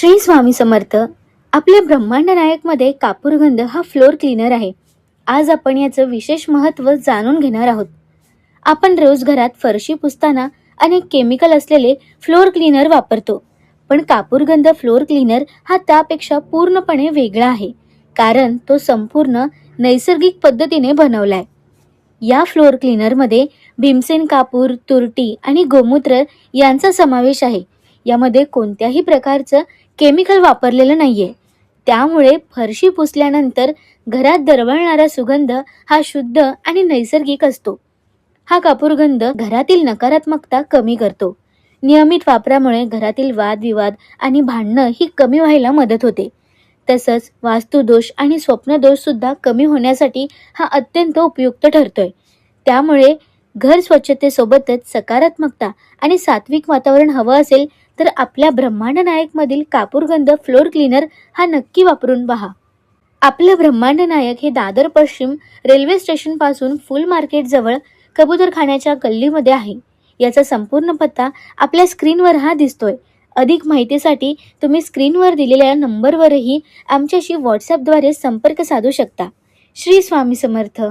श्री स्वामी समर्थ. आपल्या ब्रह्मांड नायकमध्ये कापूरगंध हा फ्लोअर क्लीनर आहे. आज आपण याचं विशेष महत्त्व जाणून घेणार आहोत. आपण रोज घरात फरशी पुसताना अनेक केमिकल असलेले फ्लोअर क्लीनर वापरतो. पण कापूरगंध फ्लोअर क्लीनर हा त्यापेक्षा पूर्णपणे वेगळा आहे. कारण तो संपूर्ण नैसर्गिक पद्धतीने बनवलाय. या फ्लोअर क्लीनरमध्ये भीमसेन कापूर तुरटी आणि गोमूत्र यांचा समावेश आहे. यामध्ये कोणत्याही प्रकारचं केमिकल वापरलेलं नाहीये. त्यामुळे फरशी पुसल्यानंतर घरात दरवळणारा सुगंध हा शुद्ध आणि नैसर्गिक असतो. हा कापूरगंध घरातील नकारात्मकता कमी करतो. नियमित वापरामुळे घरातील वादविवाद आणि भांडणं ही कमी व्हायला मदत होते. तसंच वास्तुदोष आणि स्वप्नदोष सुद्धा कमी होण्यासाठी हा अत्यंत उपयुक्त ठरतोय. त्यामुळे घर स्वच्छतेसोबतच सकारात्मकता आणि सात्विक वातावरण हवं असेल तर आपल्या ब्रह्मांड नायकमधील कापूरगंध फ्लोर क्लीनर हा नक्की वापरून पहा. आपलं ब्रह्मांड नायक हे दादर पश्चिम रेल्वे स्टेशनपासून फुल मार्केटजवळ कबूतरखान्याच्या गल्लीमध्ये आहे. याचा संपूर्ण पत्ता आपल्या स्क्रीनवर हा दिसतोय. अधिक माहितीसाठी तुम्ही स्क्रीनवर दिलेल्या नंबरवरही आमच्याशी व्हॉट्सॲपद्वारे संपर्क साधू शकता. श्री स्वामी समर्थ.